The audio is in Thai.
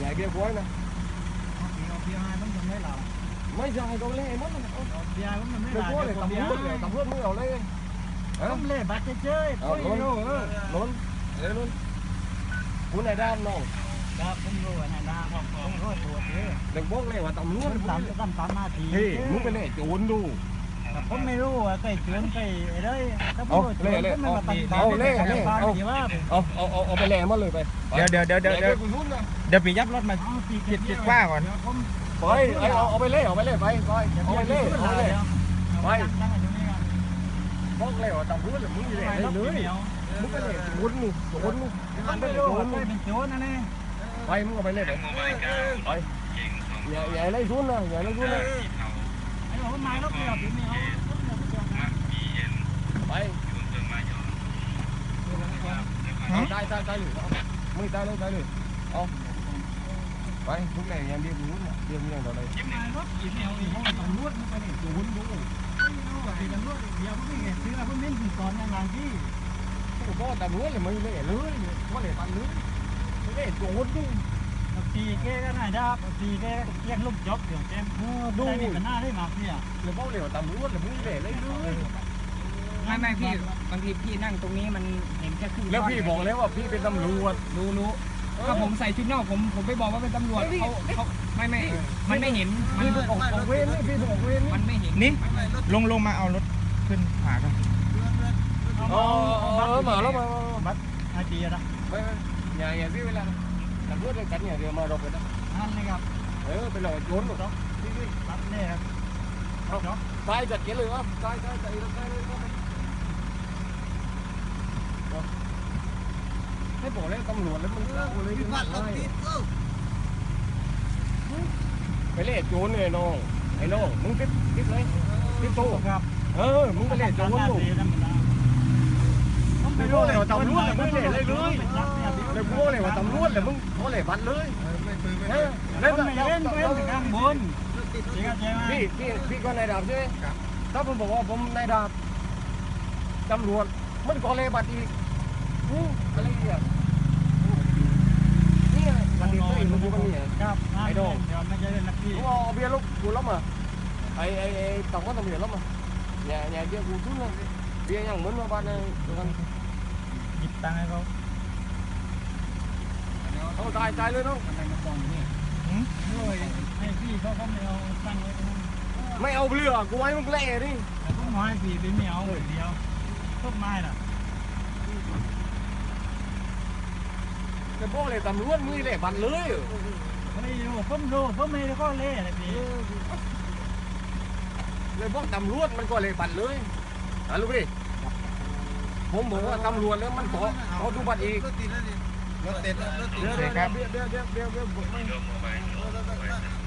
Dạ kia cuối nè. Mấy giờ dài con lấy em mất rồi. mất Cuối này tầm mất rồi, tầm hút mất rồi lấy. Không lẽ bắt chơi chơi, coi luôn. Luôn. Để luôn. Cuốn này đam nổ. Đam không rồi, này đam không. Không rồi, chuột chứ. Đừng bốc lên và tầm hút. Tầm tầm tầm ma thì. Thì, muốn cái này chuột đủ. ล้วยเลยตำรวจเลยตำรวจมึงเอาเลยเอ้าต้องเล่บัตรเจ้ยๆเอาโอ้ยล้นรู้เออล้นเอ้ยล้นคุณนายด้านน้องครับผมรู้ว่านาดาผมผมรู้ตัวเด้อเด็กบอกเลยว่าตำรวจผมทำทำตามหน้าที่เฮ้ยมึงไปเล่โจรดูผมไม่รู้ว่าใครชวนใครอะไรถ้าผมรู้ชวนผมไม่มาตั้งตาเอาเล่เล่เอาเอาที่ว่าเอาเอาเอาเอาไปแล่มาเลยไปเดี๋ยวเดี๋ยวเดี๋ยวเดี๋ยวเดี๋ยวคุณรุ่นนะเดี๋ยวไปยับรถมาเอาที่คิดคิดว่าก่อนผมไปเอาเอาไปเล่เอาไปเล่ไปไปเอาไปเล่เอาไปเล่ไปตั้งตรงนี้กันบอกเลยว่าตำรวจมึงเล่เลยมึงไปเล่โจรนี่โจรนี่มัมึนงไปไม่เล่รู้โจว่ารใครนี่เป็นโจรนะเนี่ยไปมึงเอาไปเล่ไปไปอย่าอย่าไล่รุ่นนะอย่าไล่รุ่นนะ tay tay tay lửa mười tay lên tay lửa không vậy lúc này em đi nuốt tiêm như này vào đây nuốt chỉ mèo thì không cần nuốt nó phải để cuốn đúng rồi thì thứ là có miếng gì còn đang làm gì có ta nuốt là mình để lưới có để bạn lưới để cuốn đúng นนะเรียกยังต่อเลยมารถอีเมลอีกห้องตำรวจมันไปเนี่ยโจรดูไม่รู้ว่าที่ตำรวจเดียวผมไม่เห็นซื้อแล้วผมเล่นถึงตอนยังไงที่กูบอกตำรวจเลยมึงเล่เลยว่าเล่ปันเลยมึงเล่โจรนี่ตีแกก็น่าจะตีแกเรียกลูกจบเดี๋ยวแกดูนี่มันน่าได้มากเนี่ยเลยบอกเลยว่าตำรวจเลยมึงเล่เลยเลยไม่ไม่พี่บางทีพี่นั่งตรงนี้มันเห็นแค่ครึ่งแล้วพี่บอกแล้วว่าพี่เป็นตำรวจรู้รู้ถ้าผมใส่ชุดนอกผมผมไปบอกว่าเป็นตำรวจเขาเขาไม่ไม่มันไม่เห็นมันพี่ต้องออกออกเวรนี่พี่ต้องออกเวรนี่มันไม่เห็นนี่ลงลงมาเอารถขึ้นหากันอ๋อมาแล้วมาบัตรไอตีนะไม่ไม่อย่าอย่าพี่เวลา ตำรวจเลยกันเนี่ยเดี๋ยวมารอไปนะนั่นเลยครับเออไปรอโจรหรอกบัตรเนี่ยครับจบตายจัดเกเลยครับตายตายตายตายเลยครับให้บอกแล้วตำรวจแล้วมันเอาเลยมันไม่ไปเล่โจรเลยน้องไอ้น้องมึงติดติดเลยติดโตครับ เออมึงไปเล่โจรอยู่ไม่รู้เลยว่าตำรวจเลยมึงเล่ เลยเลยเลยกูเลยว่าตำรวจเลยมึงเขาเลยบัตรเลยเออ เล่ เล่ น น ไม่เล่นเล่นข้างบนจริงใช่ไหม พี่พี่พี่ก็นายดาบใช่ไหมถ้าผมบอกว่าผมนายดาบตำรวจมันก็เลยบัตรอีกอืมอะไรเนี่ยนี่บัตรอีกตัวอีกมันอยู่กันเนี่ย ครับไอ้โดนเดี๋ยวไม่ใช่เล่นนักที่ กูเอาเบียร์ลูกกูล้มอ่ะไอ้ไอ้ไอ้ต่างว่าตำรวจล้มอ่ะnhà nhà kiaกูxuống rồi bia nhằng muốn vào ban này được không หยิบ ตังค์ให้เขา không tài tài lên không อะไรมาตองนี่ด้วยให้พี่เขาเขาไม่เอาตั้งไว้ตรงนั้น mày ao lửa cô ấy มึงแหล่ดิแต่ผมให้พี่ไปไม่เอาเดียวต้นไม้น่ะ cái bố này tầm luôn ngươi để bắn lưới ไม่รู้ผมรู้ผมไม่ได้ก็เล่เลยพี่เลยพวกตำรวจมันก็เลยบัตรเลยอะลูกดิผมบอกว่าตำรวจแล้วมันขอขอดูบัตรอีก รถติดแล้วดิรถติดรถติด เดี๋ยวเดี๋ยวเดี๋ยวเดี๋ยวเดี๋ย